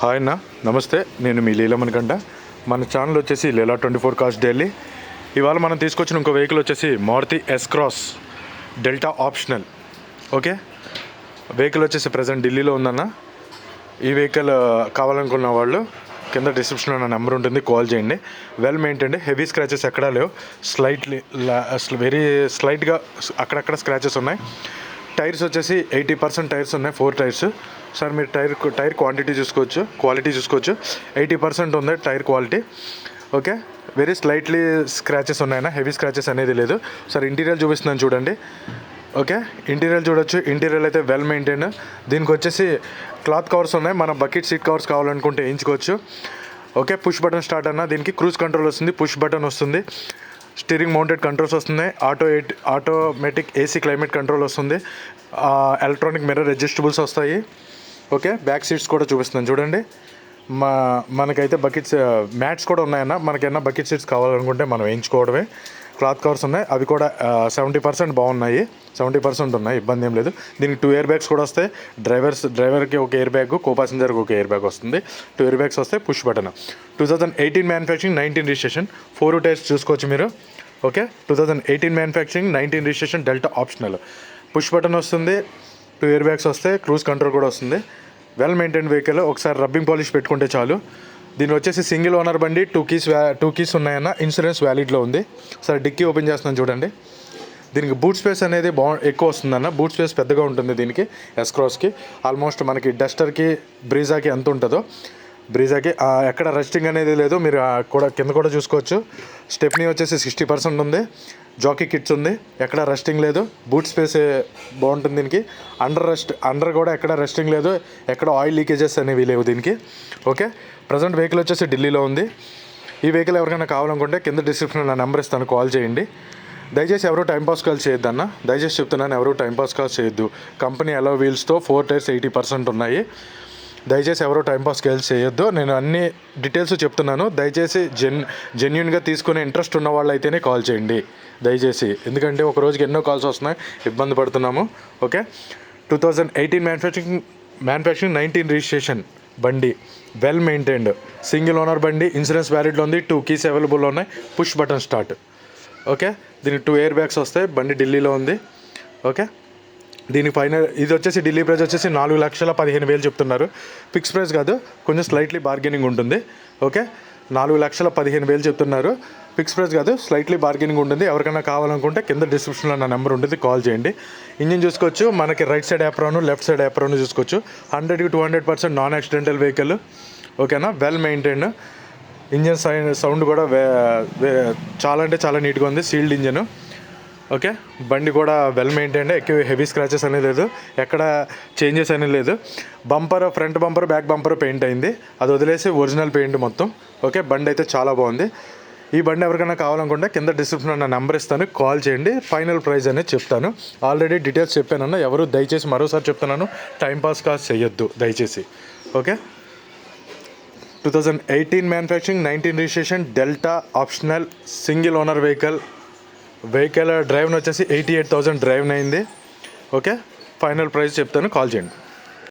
Hi అన్న నమస్తే. నేను మీ లీలమణికంట మన ఛానల్ వచ్చేసి లీలా ట్వంటీ ఫోర్ కాస్ట్ ఢిల్లీ ఇవాళ మనం తీసుకొచ్చిన ఇంకో వెహికల్ వచ్చేసి Maruti S Cross Delta optional okay? Vehicle వచ్చేసి ప్రజెంట్ ఢిల్లీలో ఉందన్న. ఈ వెహికల్ కావాలనుకున్న వాళ్ళు కింద డిస్క్రిప్షన్లో నా నెంబర్ ఉంటుంది కాల్ చేయండి. వెల్ మెయింటైన్ హెవీ స్క్రాచెస్ ఎక్కడా లేవు. స్లైట్లీ వెరీ స్లైట్గా అక్కడక్కడ స్క్రాచెస్ ఉన్నాయి. టైర్స్ వచ్చేసి ఎయిటీ పర్సెంట్ టైర్స్ ఉన్నాయి ఫోర్ టైర్స్. సార్ మీరు టైర్ టైర్ క్వాంటిటీ చూసుకోవచ్చు క్వాలిటీ చూసుకోవచ్చు. ఎయిటీ పర్సెంట్ ఉంది tyre quality. Okay? Very slightly scratches ఉన్నాయన్న హెవీ స్క్రాచెస్ అనేది లేదు. సార్ ఇంటీరియర్ చూపిస్తున్నాను చూడండి. ఓకే? ఇంటీరియర్ చూడొచ్చు. ఇంటీరియర్ అయితే వెల్ మెయింటైన్ దీనికి వచ్చేసి క్లాత్ కవర్స్ ఉన్నాయి. మన బకెట్ సీట్ కవర్స్ కావాలనుకుంటే వేయించుకోవచ్చు. ఓకే? పుష్ బటన్ స్టార్ట్ అన్న దీనికి క్రూజ్ కంట్రోల్ వస్తుంది. పుష్ బటన్ వస్తుంది. స్టీరింగ్ మౌంటెడ్ కంట్రోల్స్ వస్తున్నాయి auto eight automatic AC climate control వస్తుంది. ఎలక్ట్రానిక్ మిర్రర్ అడ్జస్టబుల్స్ వస్తాయి. ఓకే బ్యాక్ సీట్స్ కూడా చూపిస్తున్నాను. చూడండి. మా మనకైతే బకెట్స్ మ్యాట్స్ కూడా ఉన్నాయన్న. మనకైనా బకెట్ సీట్స్ కావాలనుకుంటే మనం వేయించుకోవడమే. క్లాత్ కవర్స్ ఉన్నాయి. అవి కూడా సెవెంటీ పర్సెంట్ బాగున్నాయి. సెవెంటీ పర్సెంట్ ఉన్నాయి. ఇబ్బంది ఏం లేదు. దీనికి టూ ఇయర్ బ్యాగ్స్ కూడా వస్తాయి. డ్రైవర్స్ డ్రైవర్కి ఒక ఇయర్ బ్యాగ్ కో ప్యాసింజర్కి ఒక ఇయర్ బ్యాగ్ వస్తుంది. టూ ఇయర్ బ్యాగ్స్ వస్తాయి. Push button two thousand eighteen manufacturing nineteen registration four tyres చూసుకోవచ్చు మీరు. Okay two thousand eighteen manufacturing nineteen registration Delta optional push button వస్తుంది. టూ ఇయర్ బ్యాగ్స్ వస్తాయి. Cruise control కూడా వస్తుంది. Well maintain vehicle ఒకసారి rubbing polish పెట్టుకుంటే చాలు. దీని వచ్చేసి సింగిల్ ఓనర్ బండి టూ కీస్ వ్యా టూ కీస్ ఉన్నాయన్న ఇన్సూరెన్స్ వ్యాలిడ్లో ఉంది. సరే డిక్కీ ఓపెన్ చేస్తున్నాను చూడండి. దీనికి బూట్ స్పేస్ అనేది బా ఎక్కువ వస్తుందన్న. బూట్ స్పేస్ పెద్దగా ఉంటుంది దీనికి ఎస్క్రాస్కి ఆల్మోస్ట్ మనకి డస్టర్కి బ్రీజాకి ఎంత ఉంటుందో. బ్రీజాకి. ఎక్కడ రెస్టింగ్ అనేది లేదు. మీరు కూడా కింద కూడా చూసుకోవచ్చు. స్టెప్నీ వచ్చేసి సిక్స్టీ పర్సెంట్ ఉంది. జాకీ కిట్స్ ఉంది. ఎక్కడ రెస్టింగ్ లేదు. బూట్ స్పేస్ బాగుంటుంది దీనికి. అండర్ రెస్ట్ అండర్ కూడా ఎక్కడ రెస్టింగ్ లేదు. ఎక్కడ ఆయిల్ లీకేజెస్ అనేవి లేవు దీనికి. ఓకే? ప్రజెంట్ వెహికల్ వచ్చేసి ఢిల్లీలో ఉంది. ఈ వెహికల్ ఎవరికైనా కావాలనుకుంటే కింద డిస్క్రిప్షన్లో నా నెంబర్ ఇస్తాను. కాల్ చేయండి. దయచేసి ఎవరు టైంపాస్ కాల్ చేయొద్దు అన్న దయచేసి చెప్తున్నాను ఎవరు టైంపాస్ కాల్ చేయొద్దు. కంపెనీ అలో వీల్స్తో ఫోర్ టైర్స్ ఎయిటీ పర్సెంట్ ఉన్నాయి. దయచేసి ఎవరో టైంపాస్ కాల్స్ చేయొద్దు. నేను అన్ని డీటెయిల్స్ చెప్తున్నాను. దయచేసి జెన్ జెన్యున్గా తీసుకునే ఇంట్రెస్ట్ ఉన్న వాళ్ళు అయితేనే కాల్ చేయండి. దయచేసి. ఎందుకంటే ఒక రోజుకి ఎన్నో కాల్స్ వస్తున్నాయి. ఇబ్బంది పడుతున్నాము. Okay two thousand eighteen manufacturing manufacturing nineteen registration బండి. వెల్ మెయింటైన్డ్ సింగిల్ ఓనర్ బండి. ఇన్సూరెన్స్ వ్యాలిడ్లో ఉంది. టూ కీస్ అవైలబుల్లో ఉన్నాయి. పుష్ బటన్ స్టార్ట్ ఓకే దీనికి టూ ఎయిర్ బ్యాగ్స్ వస్తాయి. బండి ఢిల్లీలో ఉంది. ఓకే దీనికి ఫైనల్ ఇది వచ్చేసి ఢిల్లీ ప్రైస్ వచ్చేసి నాలుగు లక్షల పదిహేను వేలు చెప్తున్నారు. ఫిక్స్ ప్రైస్ కాదు కొంచెం స్లైట్లీ బార్గెనింగ్ ఉంటుంది. ఓకే? నాలుగు లక్షల పదిహేను వేలు చెప్తున్నారు. ఫిక్స్ ప్రైస్ కాదు స్లైట్లీ బార్గెనింగ్ ఉంటుంది. ఎవరికైనా కావాలనుకుంటే కింద డిస్క్రిప్షన్లో నా నెంబర్ ఉంటుంది కాల్ చేయండి. ఇంజిన్ చూసుకోవచ్చు మనకి right side apron left side apron చూసుకోవచ్చు. హండ్రెడ్కి two hundred percent non accidental vehicle ఓకేనా? వెల్ మెయింటైన్ ఇంజన్ సౌండ్ కూడా వే చాలా అంటే చాలా నీట్గా ఉంది. Sealed engine. ఓకే? బండి కూడా వెల్ మెయింటైన్ ఎక్కువ హెవీ స్క్రాచెస్ అనేది లేదు. ఎక్కడ చేంజెస్ అనేది లేదు. Bumper front bumper back bumper paint అయింది. అది వదిలేసి ఒరిజినల్ పెయింట్ మొత్తం. ఓకే? బండి అయితే చాలా బాగుంది. ఈ బండి ఎవరికైనా కావాలనుకుంటే కింద డిస్క్రిప్షన్లో నా నెంబర్ ఇస్తాను. కాల్ చేయండి. ఫైనల్ ప్రైస్ అనేది చెప్తాను. ఆల్రెడీ డీటెయిల్స్ చెప్పానన్నా ఎవరు దయచేసి మరోసారి చెప్తున్నాను. టైంపాస్ కాస్ట్ చేయొద్దు దయచేసి. Okay? Two thousand eighteen manufacturing nineteen registration Delta optional single owner vehicle vehicle drive వచ్చేసి ఎయిటీ ఎయిట్ థౌజండ్ డ్రైవ్ అయింది ఓకే? ఫైనల్ ప్రైస్ చెప్తాను. కాల్ చేయండి.